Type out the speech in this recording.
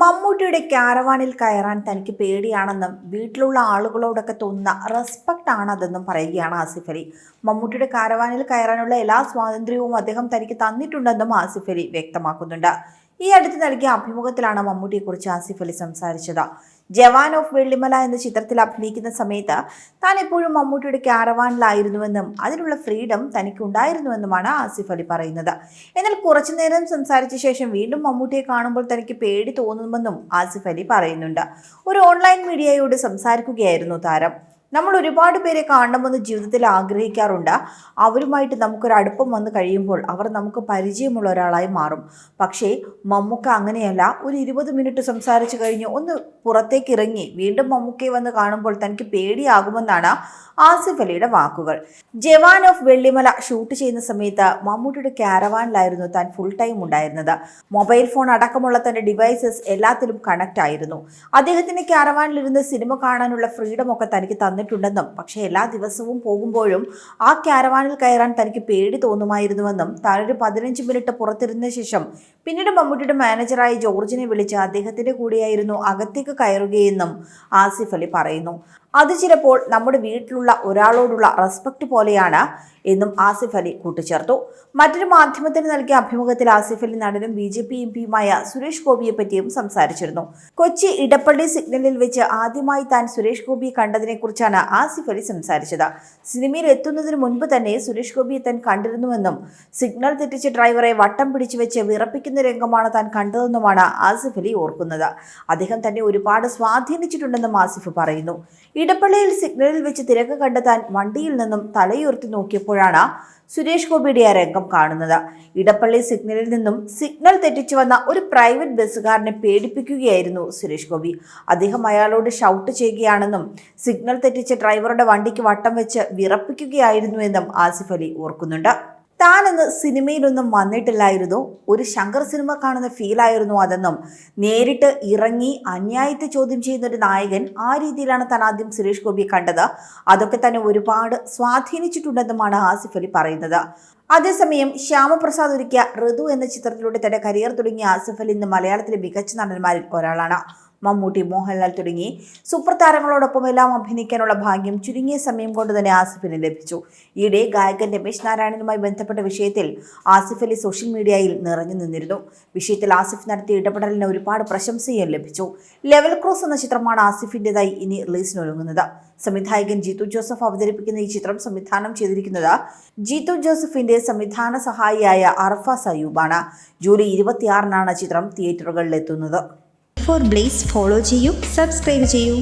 മമ്മൂട്ടിയുടെ ക്യാരവാനിൽ കയറാൻ തനിക്ക് പേടിയാണെന്നും വീട്ടിലുള്ള ആളുകളോടൊക്കെ തോന്നുന്ന റെസ്പെക്റ്റ് ആണതെന്നും പറയുകയാണ് ആസിഫ് അലി. മമ്മൂട്ടിയുടെ കാരവാനിൽ കയറാനുള്ള എല്ലാ സ്വാതന്ത്ര്യവും അദ്ദേഹം തനിക്ക് തന്നിട്ടുണ്ടെന്നും ആസിഫ് അലി വ്യക്തമാക്കുന്നുണ്ട്. ഈ അടുത്ത് നൽകിയ അഭിമുഖത്തിലാണ് മമ്മൂട്ടിയെക്കുറിച്ച് ആസിഫ് അലി സംസാരിച്ചത്. ജവാൻ ഓഫ് വെള്ളിമല എന്ന ചിത്രത്തിൽ അഭിനയിക്കുന്ന സമയത്ത് താൻ എപ്പോഴും മമ്മൂട്ടിയുടെ ക്യാരവാനിലായിരുന്നുവെന്നും അതിനുള്ള ഫ്രീഡം തനിക്കുണ്ടായിരുന്നുവെന്നുമാണ് ആസിഫ് അലി പറയുന്നത്. എന്നാൽ കുറച്ചു നേരം സംസാരിച്ച ശേഷം വീണ്ടും മമ്മൂട്ടിയെ കാണുമ്പോൾ തനിക്ക് പേടി തോന്നുമെന്നും ആസിഫ് അലി പറയുന്നുണ്ട്. ഒരു ഓൺലൈൻ മീഡിയയോട് സംസാരിക്കുകയായിരുന്നു താരം. നമ്മൾ ഒരുപാട് പേരെ കാണണമെന്ന് ജീവിതത്തിൽ ആഗ്രഹിക്കാറുണ്ട്. അവരുമായിട്ട് നമുക്കൊരു അടുപ്പം വന്ന് കഴിയുമ്പോൾ അവർ നമുക്ക് പരിചയമുള്ള ഒരാളായി മാറും. പക്ഷേ മമ്മൂക്ക അങ്ങനെയല്ല. ഒരു ഇരുപത് മിനിറ്റ് സംസാരിച്ചു കഴിഞ്ഞ് ഒന്ന് പുറത്തേക്ക് ഇറങ്ങി വീണ്ടും മമ്മൂക്കയെ വന്ന് കാണുമ്പോൾ തനിക്ക് പേടിയാകുമെന്നാണ് ആസിഫ് അലിയുടെ വാക്കുകൾ. ജവാൻ ഓഫ് വെള്ളിമല ഷൂട്ട് ചെയ്യുന്ന സമയത്ത് മമ്മൂട്ടിയുടെ ക്യാരവാനിലായിരുന്നു താൻ ഫുൾ ടൈം ഉണ്ടായിരുന്നത്. മൊബൈൽ ഫോൺ അടക്കമുള്ള തന്റെ ഡിവൈസസ് എല്ലാത്തിലും കണക്റ്റ് ആയിരുന്നു. അദ്ദേഹത്തിന്റെ ക്യാരവാനിലിരുന്ന് സിനിമ കാണാനുള്ള ഫ്രീഡം ഒക്കെ തനിക്ക് തന്നിട്ടുണ്ടെന്നും പക്ഷേ എല്ലാ ദിവസവും പോകുമ്പോഴും ആ ക്യാരവാനിൽ കയറാൻ തനിക്ക് പേടി തോന്നുമായിരുന്നുവെന്നും താനൊരു പതിനഞ്ച് മിനിറ്റ് പുറത്തിരുന്ന ശേഷം പിന്നീട് മമ്മൂട്ടിയുടെ മാനേജറായ ജോർജിനെ വിളിച്ച് അദ്ദേഹത്തിന്റെ കൂടെയായിരുന്നു അകത്തേക്ക് കയറുകയെന്നും ആസിഫ് അലി പറയുന്നു. അത് ചിലപ്പോൾ നമ്മുടെ വീട്ടിലുള്ള ഒരാളോടുള്ള റെസ്പെക്ട് പോലെയാണ് എന്നും ആസിഫ് അലി കൂട്ടിച്ചേർത്തു. മറ്റൊരു മാധ്യമത്തിന് നൽകിയ അഭിമുഖത്തിൽ ആസിഫ് അലി നടനും ബി ജെ പി എം പിയുമായ സുരേഷ് ഗോപിയെ പറ്റിയും സംസാരിച്ചിരുന്നു. കൊച്ചി ഇടപ്പള്ളി സിഗ്നലിൽ വെച്ച് ആദ്യമായി താൻ സുരേഷ് ഗോപിയെ കണ്ടതിനെക്കുറിച്ചാണ് ആസിഫ് അലി സംസാരിച്ചത്. സിനിമയിൽ എത്തുന്നതിന് മുൻപ് തന്നെ സുരേഷ് ഗോപിയെ താൻ കണ്ടിരുന്നുവെന്നും സിഗ്നൽ തെറ്റിച്ച് ഡ്രൈവറെ വട്ടം പിടിച്ചു വെച്ച് വിറപ്പിക്കുന്ന രംഗമാണ് താൻ കണ്ടതെന്നുമാണ് ആസിഫ് അലി ഓർക്കുന്നത്. അദ്ദേഹം തന്നെ ഒരുപാട് സ്വാധീനിച്ചിട്ടുണ്ടെന്നും ആസിഫ് പറയുന്നു. ഇടപ്പള്ളിയിൽ സിഗ്നലിൽ വെച്ച് തിരക്ക് കണ്ടെത്താൻ വണ്ടിയിൽ നിന്നും തലയുയർത്തി നോക്കിയപ്പോഴാണ് സുരേഷ് ഗോപിയുടെ ആ രംഗം കാണുന്നത്. ഇടപ്പള്ളി സിഗ്നലിൽ നിന്നും സിഗ്നൽ തെറ്റിച്ചു വന്ന ഒരു പ്രൈവറ്റ് ബസ്സുകാരനെ പേടിപ്പിക്കുകയായിരുന്നു സുരേഷ് ഗോപി. അദ്ദേഹം അയാളോട് ഷൗട്ട് ചെയ്യുകയാണെന്നും സിഗ്നൽ തെറ്റിച്ച ഡ്രൈവറുടെ വണ്ടിക്ക് വട്ടം വെച്ച് വിറപ്പിക്കുകയായിരുന്നുവെന്നും ആസിഫ് അലി ഓർക്കുന്നുണ്ട്. താനെന്ന് സിനിമയിലൊന്നും വന്നിട്ടില്ലായിരുന്നു. ഒരു ശങ്കർ സിനിമ കാണുന്ന ഫീലായിരുന്നു അതെന്നും. നേരിട്ട് ഇറങ്ങി അന്യായത്തെ ചോദ്യം ചെയ്യുന്ന ഒരു നായകൻ ആ രീതിയിലാണ് താൻ ആദ്യം സുരേഷ് ഗോപിയെ കണ്ടത്. അതൊക്കെ തന്നെ ഒരുപാട് സ്വാധീനിച്ചിട്ടുണ്ടെന്നുമാണ് ആസിഫ് അലി പറയുന്നത്. അതേസമയം ശ്യാമപ്രസാദ് ഒരുക്കിയ ഋതു എന്ന ചിത്രത്തിലൂടെ തന്റെ കരിയർ തുടങ്ങിയ ആസിഫ് അലി ഇന്ന് മലയാളത്തിലെ മികച്ച നടന്മാരിൽ ഒരാളാണ്. മമ്മൂട്ടി മോഹൻലാൽ തുടങ്ങി സൂപ്പർ താരങ്ങളോടൊപ്പം എല്ലാം അഭിനയിക്കാനുള്ള ഭാഗ്യം ചുരുങ്ങിയ സമയം കൊണ്ട് തന്നെ ആസിഫിന് ലഭിച്ചു. ഈയിടെ ഗായകൻ രമേശ് നാരായണനുമായി ബന്ധപ്പെട്ട വിഷയത്തിൽ ആസിഫ് അലി സോഷ്യൽ മീഡിയയിൽ നിറഞ്ഞു നിന്നിരുന്നു. വിഷയത്തിൽ ആസിഫ് നടത്തിയ ഇടപെടലിന് ഒരുപാട് പ്രശംസയും ലഭിച്ചു. ലെവൽ ക്രോസ് എന്ന ചിത്രമാണ് ആസിഫിന്റെതായി ഇനി റിലീസിനൊരുങ്ങുന്നത്. സംവിധായകൻ ജീത്തു ജോസഫ് അവതരിപ്പിക്കുന്ന ഈ ചിത്രം സംവിധാനം ചെയ്തിരിക്കുന്നത് ജീത്തു ജോസഫിന്റെ സംവിധാന സഹായിയായ അർഫ സയൂബാണ് ജൂലൈ ഇരുപത്തിയാറിനാണ് ചിത്രം തിയേറ്ററുകളിലെത്തുന്നത്. ഫോർ ബ്ലേസ് ഫോളോ ചെയ്യൂ സബ്സ്ക്രൈബ് ചെയ്യൂ.